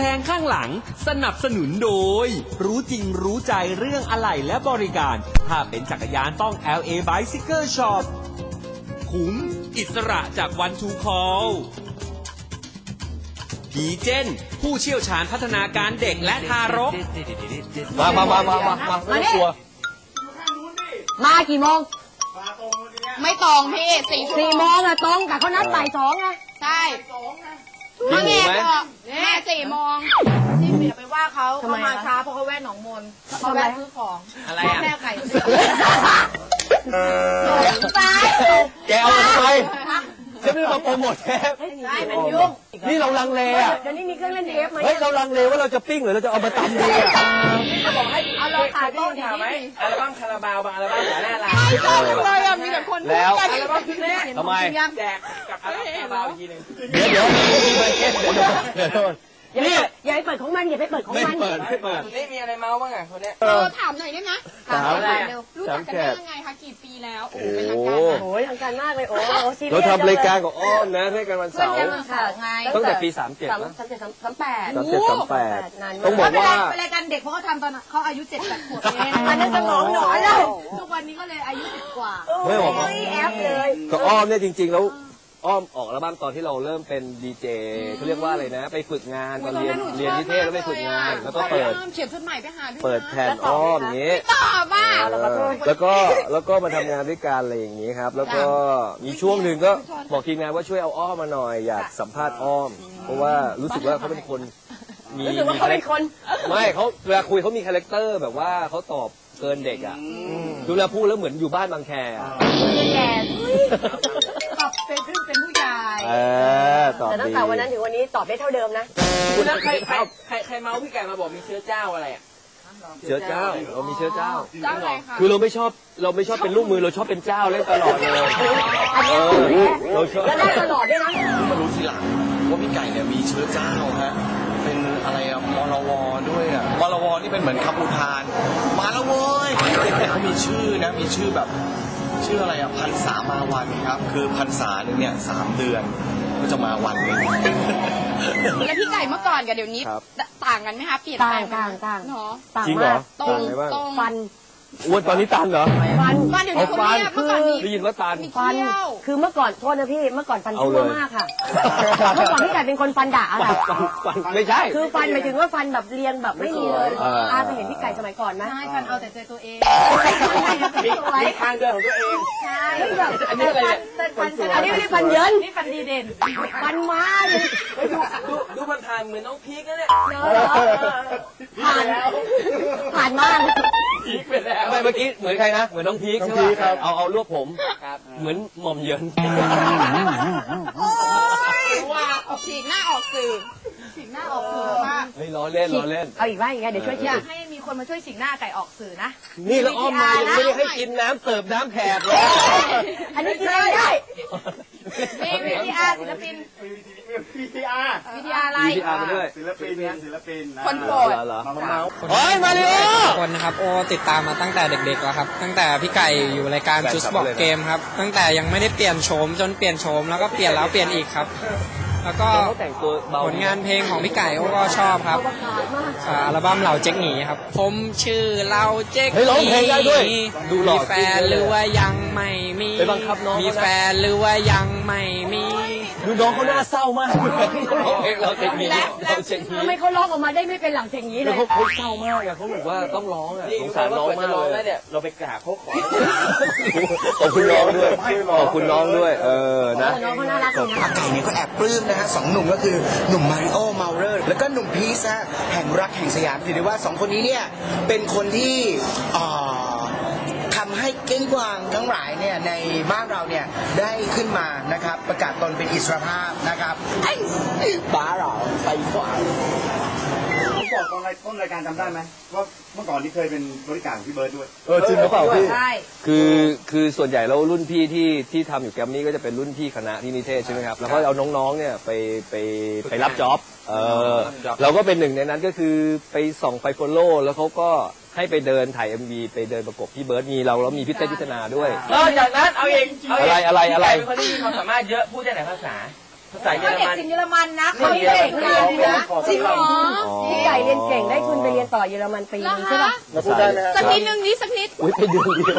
แทงข้างหลัง สนับสนุนโดย รู้จริงรู้ใจเรื่องอะไหล่และบริการ ถ้าเป็นจักรยานต้อง LA Bicycle Shop คุ้มอิสระจากวันทูคอลดีเจน ผู้เชี่ยวชาญพัฒนาการเด็กและทารก มามามามามามาไม่ต้องกลัวมากี่โมง ไม่ตรงพี่สี่ชั่วสี่โมโมงงอะตรงแต่เขานัดบ่ายสองไงใช่ กินหมูไหมบอกแม่สี่โมงที่อย่าไปว่าเขาทำไมเขามาคะช้าเพราะเขาแวะหนองมนเขาทำไมแวะซื้อของอะไรอะแม่ไก่ซ้ายแกเอามาทำไมฉันไม่ได้มาโปรโมทแคปได้มันยุ่งนี่เราลังเลอะเดี๋ยวนี้มีเครื่องเล่นเทปไหมเฮ้ยเราลังเลว่าเราจะปิ้งหรือเราจะเอามาตำดีอะเอาเราถ่ายโต๊ะดีถามไหมอัลบั้มคาราบาวบางอัลบั้มหัวหน้าร้านชอบจังเลยอะมีแต่คนพูดแล้วกันอัลบั้มชุดแรกทำไมแจก กับาอีกทีหนึ่งเดี๋ยวเดี๋ยวมีเบอร์เกตเดี๋ยวเดี๋ยวเดี๋ยวโดนอย่าไปนี่อย่าไปเปิดของมันอย่าไปเปิดของมันไม่เปิดไม่เปิดนี่มีอะไรเมาบ้างอะคนเนี้ยเออถามหน่อยได้ไหมถามอะไรรู้จักกันได้ยังไงคะกี่ปีแล้วโอ้โอ้เป็นทางการโอ้ยทางการมากเลยโอ้ซีเราทำรายการกับอ้อมนะให้กันวันเพื่อนเสาร์กันมาข่าวไงตั้งแต่ปีสามนะสามเจ็ดสามแปดสามเจ็ดสามแปดนานต้องบอกว่าเป็นรายการเด็กเพราะเขาทำตอนเขาอายุเจ็ดแปดขวบเองอันนั้นสมองหน่อนแล้วทุกวันนี้ก็เลยอายุสิบกว่าไม่บอกว่าแอปเลยก็อ้อมเนี่ยจริง ๆ แล้ว อ้อมออกอัลบั้มตอนที่เราเริ่มเป็นดีเจเขาเรียกว่าอะไรนะ ไปฝึกงานตอนเรียนเรียนนิเทศแล้วไปฝึกงานแล้วก็เปิด เขียนจดหมายไปหาด้วยนะเปิดแผ่นอ้อมอย่างนี้ตอบว่าเออแล้วก็แล้วก็มาทำงานด้วยกันอะไรอย่างนี้ครับ แล้วก็มีช่วงหนึ่งก็บอกทีมงานว่าช่วยเอาอ้อมมาหน่อยอยากสัมภาษณ์อ้อม เพราะว่ารู้สึกว่าเขาเป็นคนมีรู้สึกว่าเขาเป็นคน ไม่เขาเวลาคุยเขามีคาแรคเตอร์แบบว่าเขาตอบเกินเด็กอะดูแลพูดแล้วเหมือนอยู่บ้านบางแค เออตอบแต่ตั้งดีแต่วันนั้นถึงวันนี้ตอบได้เท่าเดิมนะ คุณนะใครใครใครใครเมาส์พี่ไก่มาบอกมีเชื้อเจ้าอะไรอะเชื้อเจ้าเรามีเชื้อเจ้า เจ้าอะไรคะคือเราไม่ชอบเราไม่ชอบเป็นลูกมือเราชอบเป็นเจ้าเล่นตลอดเลยอันนี้เออเราชอบแล้วได้ตลอดด้วยนะมารู้ทีหลังว่าพี่ไก่เนี่ยมีเชื้อเจ้าฮะ เป็นอะไรอะมรวด้วยอะมรวนี่เป็นเหมือนคำอุทาน มาแล้วเว้ยเขามีชื่อนะ มีชื่อแบบ ชื่ออะไรอะพันษามาวันครับ คือพันษาหนึ่งเนี่ยสามเดือนก็จะมาวันหนึง แล้วพี่ไก่เมื่อก่อนกับเดี๋ยวนี้ ครับต่างกันไหมคะเปลี่ยนต่าแปลงงไหมต่างต่าง เนาะต่างจริงเหรมาอกตรต่างงไงบ้าง ตรง ฟัน อ้วนตอนนี้ตันเหรอ ฟันฟันเดี๋ยวนี้เขาเรียกเมื่อก่อนมีได้ยินว่าตัน มีฟันเขี้ยว คือเมื่อก่อนโทษนะพี่เมื่อก่อนฟันเอาชั่วเลยมากค่ะ เมื่อก่อนพี่ไก่เป็นคนฟันด่าอะฟันค่ะฟันฟันไม่ใช่ คือฟันหมายถึงว่าฟันแบบเรียงแบบไม่มีเลยเอออาเคยเห็นพี่ไก่สมัยก่อนไหมใช่กันเอาแต่ใจตัวเองมีมีทางเดินของตัวเอง ใช่แบบอันนี้อะไรเนี่ยแต่ฟันอันนี้ไม่ได้ฟันเยินนี่ฟันดีเด่นฟันม้าเลยเฮ้ยดูดูดูมันทางเหมือนน้องพีคนะเนี่ย ผ่านผ่านมาก พีคไปแล้วไม่เมื่อกี้เหมือนใครนะ เหมือนน้องพีคใช่ไหมเอาเอารวบผม ครับเหมือนหม่อมเหยินว่าฉีกหน้าออกสื่อฉีกหน้าออกสื่อว่าเฮ้ยล้อเล่นล้อเล่น เอาอีกบ้างอีกไงเดี๋ยวช่วยอคิดยากให้มีคนมาช่วยฉีกหน้าไก่ออกสื่อนะ นี่แล้วอ้อมมายังไม่ได้ให้กินน้ำเสิร์ฟน้ำแขกเลยอันนี้กินเองได้มีวิทยา ศิลปินพีทีอาร์วิทยาอะไร มีพีอาร์มาด้วย ศิลปินศิลปินนะคนโปรด เหรอ มาเมาส์เฮ้ยมาริโอคนนะครับโอติดตามมาตั้งแต่เด็กๆแล้วครับ ตั้งแต่พี่ไก่อยู่รายการแฟนคลับ จุสบอกเลยนะเกมครับ ตั้งแต่ยังไม่ได้เปลี่ยนโฉมจนเปลี่ยนโฉมแล้วก็เปลี่ยนแล้วเปลี่ยนอีกครับ แล้วก็เขาแต่งตัวเบาผลงานเพลงของพี่ไก่โอก็ชอบครับอ่าอัลบั้มเหล่าเจ๊กหนีครับผมชื่อเหล่าเจ๊กเฮ้ยร้องเพลงได้ด้วยดูหล่อมีแฟนหรือว่ายังไม่มี ไปบังคับน้องเขานะ มีแฟนหรือว่ายังไม่มี ดูน้องเขาหน้าเศร้ามากร้องเพลงเราเจ็กนี้เราเจ็กนี้ทำไมเขาร้องออกมาได้ไม่เป็นหลังเสียงนี้เลแล้วยเขาเขาเศร้ามากอะเขาบอกว่าต้องร้องอะนี่สงสารน้องมากร้องเลแล้วยเนี่ยเราไปกราบเขาขอขอบคุณน้องด้วยขอบคุณน้องด้วย เออนะน้องเขาน่ารักดีนะ อาไก่เนี่ยก็แอบปลื้มนะฮะสองหนุ่มก็คือหนุ่มมาริโอเมาเลอร์แล้วก็หนุ่มพีซฮะแห่งรักแห่งสยามถือได้ว่าสองคนนี้เนี่ยเป็นคนที่อ่าทำให้เก้งกวางทั้งหลายเนี่ยในบ้านเราเนี่ยได้ขึ้นมานะครับประกาศตนเป็นอิสรภาพนะครับไอ้ไอ้บ้าเราไปกว่าผมบอกตอนรายต้นรายการจำได้ไหมว่าเมื่อก่อนที่เคยเป็นบริการของพี่เบิร์ดด้วยเออจริงหรือเปล่าพี่ใช่คือคือส่วนใหญ่แล้วรุ่นพี่ที่ที่ทำอยู่แกรมมี่ก็จะเป็นรุ่นพี่คณะที่นิเทศใช่ไหมครับแล้วก็เอาน้องๆเนี่ยไปไปไปรับจ็อบเออเราก็เป็นหนึ่งในนั้นก็คือไปส่องไปฟอลโล่แล้วเขาก็ ให้ไปเดินถ่าย MV ไปเดินประกบพี่เบิร์ดมีเราแล้วมีพี่เต้พิจนาด้วย นอกจากนั้นเอาเองเอาเองอะไรอะไรอะไร พี่ไก่เป็นคนที่มีความสามารถเยอะพูดได้หลายภาษาภาษาเยอรเด็กมัน สิงเยอรมันนะเขาเก่งมากเลยนะจริงเหรอพี่ไก่เรียนเก่งได้ทุนไปเรียนต่อเยอรมันปีแล้วนึงใช่คะป่ะเราพูดได้ไหมฮะสักนิดนึงนี้สักนิด อุ้ยไปเดือนเดียว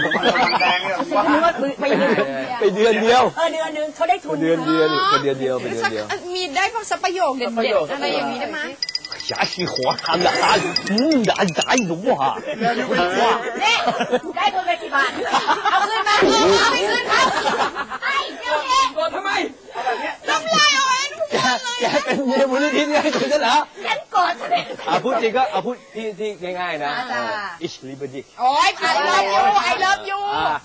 แดงเนี่ยว่านึกว่าไปเรียนไปเดือนเดียวเออเดือนนึงเขาได้ทุน เดือนเดียวนี่ไปเดือนเดียวไปเดือนสักเดียว มีได้พวกสักประโยคเด็ดๆอะไรอย่างนี้ได้ไหม 下起火汗的汗，嗯，咋咋有啊？哎，该多个地方，好孙子，好孙子，哎，兄弟，我他妈，怎么了？你不是今天去的了？ อะพูดจริงก็เอาพูดที่ที่ง่ายๆนะอิชลิบดิกโอ้ย I love you I love you อ่า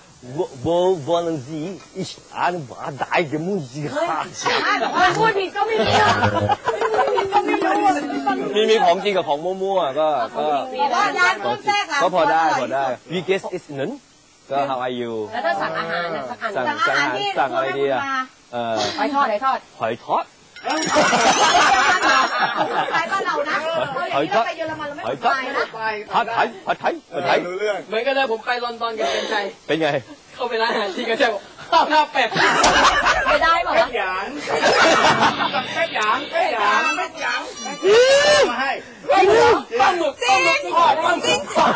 โบวอลันซีอิชอันวาไดเกมุจิฮาคนพูดผิดก็ไม่มีอะผิดก็ไม่รู้มีมีของจริงกับของมั่วๆก็ก็บอกว่าร้านคุณแทรกร้านก็พอได้พอได้ we guess is นั้นก็ how are you แล้วถ้าสั่งอาหารนะสักอันสั่งสั่งอาหารที่สั่งอะไรดีอะคุณมาเออหอยทอดหอยทอดหอยทอด ขายบ้านเรานะเรา อย่างนี้เราไปเยอรมันเราไม่หอยทไปอดนะผัดไทยผัดไทยผัดไทยรู้เรื่องเหมือนกันเลยผมไปลอนดอนกับเป็นชัยเป็นไง เข้าไปร้านอาหารที่กระเจ้าข้าวหน้าเป็ดไม่ได้ป่ะแค่หยางแค่หยางแค่หยางแค่หยางมาให้ปลาหมึกปลาหมึกทอดปลาหมึกทอด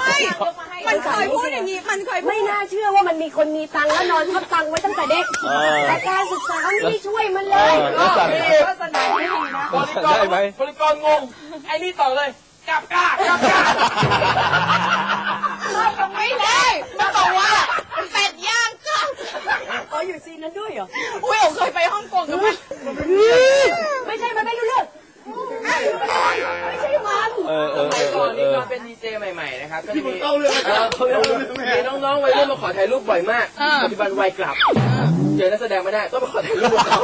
มันเคยพูดอย่างนี้ มันเคยพูไม่ดน่าเชื่อว่ามันมีคนมีตังค์แล้วนอนทับตังค์ไว้ตั้งแต่เด็กเออแต่การศึกษาไม่ได้ช่วยมันเลเอยอแล้วสั่งวาสนาไม่มีนะบริกรได้ไหมบริกรงง ไอ้นี่ต่อเลยกลับกล้ากลับกล้าไม่ได้มันบอกว่าเป็ดย่างก็อ๋ออยู่ซีนนั้นด้วยเหรอ อุ้ยผมเคย ถ่ายรูปบ่อยมากปัจจุบันวัยกลับ เจอนักแสดงไม่ได้ ต้องมาขอถ่ายรูปกับเขา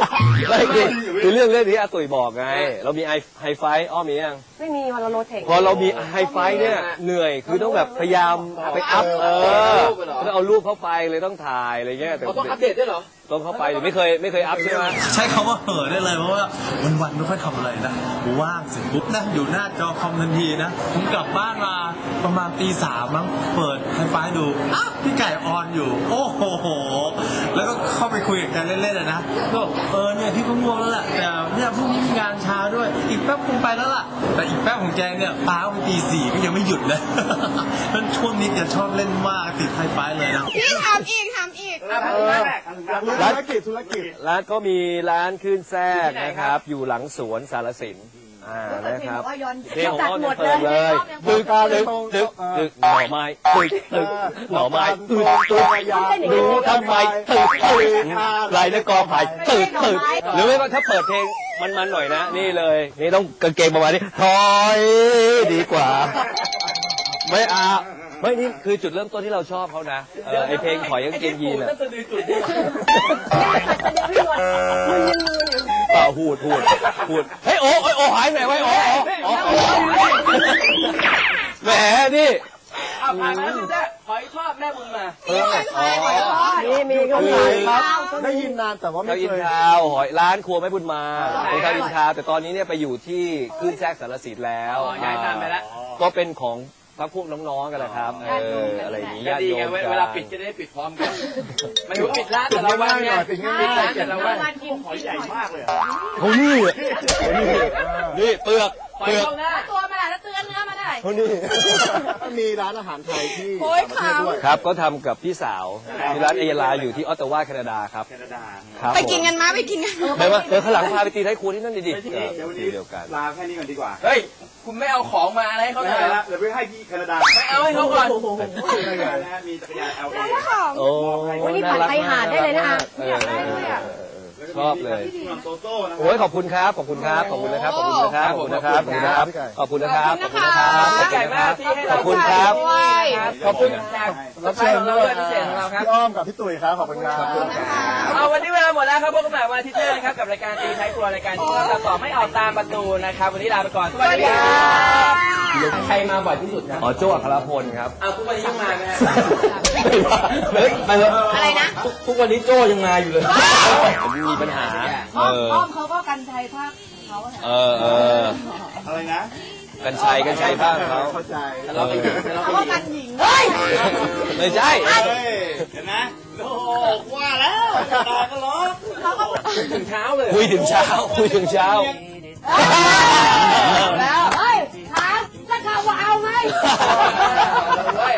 ไม่คือ คือเรื่องเรื่องที่อาตุ๋ยบอกไง เรามีไอไฮไฟอ้อมียัง ไม่มีวันเราโรเทคพอเรามีไฮไฟเนี่ยเหนื่อยคือต้องแบบพยายามไปอัพเออต้องเอารูปเข้าไปเลยต้องถ่ายอะไรเงี้ยแต่เขาต้องอัปเดตด้วยเหรอต้องเข้าไปเดี๋ยวไม่เคยไม่เคยอัพใช่ไหมใช้คำว่าเห่อะได้เลยเพราะว่าวันวันๆไม่ค่อยทำอะไรนะว่างเสร็จปุ๊บนั่งอยู่หน้าจอคอมทันทีนะผมกลับบ้านมาประมาณตีสามมั้งเปิดไฮไฟว์ดูอ้าวพี่ไก่ออนอยู่ โอ้โหแล้วก็เข้าไปคุยกับแกเล่นๆอะนะก็บอกเออเนี่ยพี่ก็ง่วงแล้วแหละแต่เนี่ยพรุ่งนี้มีงานเช้าด้วย อีกแป๊บคงไปแล้วล่ะ แต่อีกแป๊บของแกเนี่ยป้าไปตีสี่ก็ยังไม่หยุดเลยนั่นช่วงนี้แกชอบเล่นมากติดไฮไฟว์เลยนะพี่ทำอีกทำอีกร้านธุรกิจธุรกิจร้านก็มีร้านขึ้นแทรกนะครับ อยู่หลังสวนสารสิน อ่านะครับเพลงของอ้อมยังเปิดเลย ตึกตึกตึกตึกหน่อไม้ตึกตึกหน่อไม้ตึกตึกดูทำไมตึกตึกลายในกอไผ่ตึกตึกหรือไม่ว่าถ้าเปิดเพลงมันๆหน่อยนะ นี่เลย นี่ต้องกางเกงประมาณนี้ถอยดีกว่า ไม่อาไม่นี่คือจุดเริ่มต้นที่เราชอบเขานะเออไอเพลงถอยกางเกงยีนอะนั่นสะดือจุดเนี่ย เปล่าพูดพูดพูดเฮ้ยโอ้โอ้โอ้หายไปไหนไว้โอ้โอ้โอ้แหมนี่อะผ่านแล้วพี่แจ๊หอยทอดแม่บุญมาเอออ๋อนี่มีก็คืมีอได้ยินนานแต่ว่าเท้าไม่อินเคยทาวหอยร้านครัวแม่บุญมาเป็นเท้าอินทาวแต่ตอนนี้เนี่ยไปอยู่ที่ขึ้นแทรกสารสิทธิ์แล้วอ๋อย้ายทางไปแล้วก็เป็นของ พักพวกน้องๆกันแหละครับเอออะไรอย่างนี้ก็ญาติดีโยไงมเวลาปิดจะได้ปิดพร้อมกันมันอยู่ปิดร้านแต่ละวันไงปิดง่ายๆปิดร้านแต่ละวันหอยใหญ่มากเลยเขานี่นี่เปลือกหอเปยลือกเข้าหน้าตัวมาแล้วเตือนเนื้อมาได้เขานี่มีร้านอาหารไทยที่โอ้ยต่างประเทศด้วยครับ ก็ทำกับพี่สาวที่ร้านเอลาอยู่ที่ออตตาวาแคนาดาครับแคนาดาครับไปกินกันมาไปกินกันไปว่าเดี๋ยวข้างหลังพาไปตีไทยครัวที่นั่นดิดิเดี๋ยววันทีนี้เดียวกันลาแค่นี้ก่อนดีกว่าเฮ้ย คุณไม่เอาของมาอะไรให้เขาไม่หน่อยให้ละละเดี๋ยวไปให้ที่แคนาดาไม่เอาให้เขาก่อนจักรยานนะฮะมีจักรยาน LA โอ้วันนี้ผ่านไปหาดได้เลยนะเออเออเออ ชอบเลยที่นโตโต้นะโอ้ยขอบคุณครับ ขอบคุณครับ ขอบคุณนะครับ ขอบคุณนะครับ ขอบคุณนะครับ ขอบคุณนะครับ ขอบคุณนะครับ ขอบคุณนะครับ ขอบคุณไก่มากที่ให้ขเราอบคุณครับ ด้วยขอบคุณจากรับเชิญของเราด้วยพิเศษของเราครับ พี่อ้อมกับพี่ตุ๋ยครับขอบคุณครับเอาวันนี้เวลาหมดแล้วครับพบกันใหม่วันอาทิตย์หน้านะครับกับรายการตีท้ายครัวรายการที่เราจะตอบไม่ออกตามประตูนะครับ วันนี้ลาไปก่อนสวัสดีครับใครมาบ่อยที่สุดนะอ๋อโจ้อัครพลครับ เอาทุกวันนี้ยังมาไหมฮะ ไม่อะไรนะทุกวันนี้โจยังมาอยู่เลยมีปัญหาอ้อมเขาก็กันชัยภาคเขาเอออะไรนะกันชัยกันชัยบ้างเขาเข้าใจทลาะกันลาะก็อีหญิงเฮ้ยไม่ใช่ เฮ้ยห็นไหมโลกว่าแล้วตาก็ล้อเขาก็ถึงเช้าเลยคุยถึงเช้า คุยถึงเช้าแล้วเฮ้ยถามสักคำว่าเอาไหม เอาย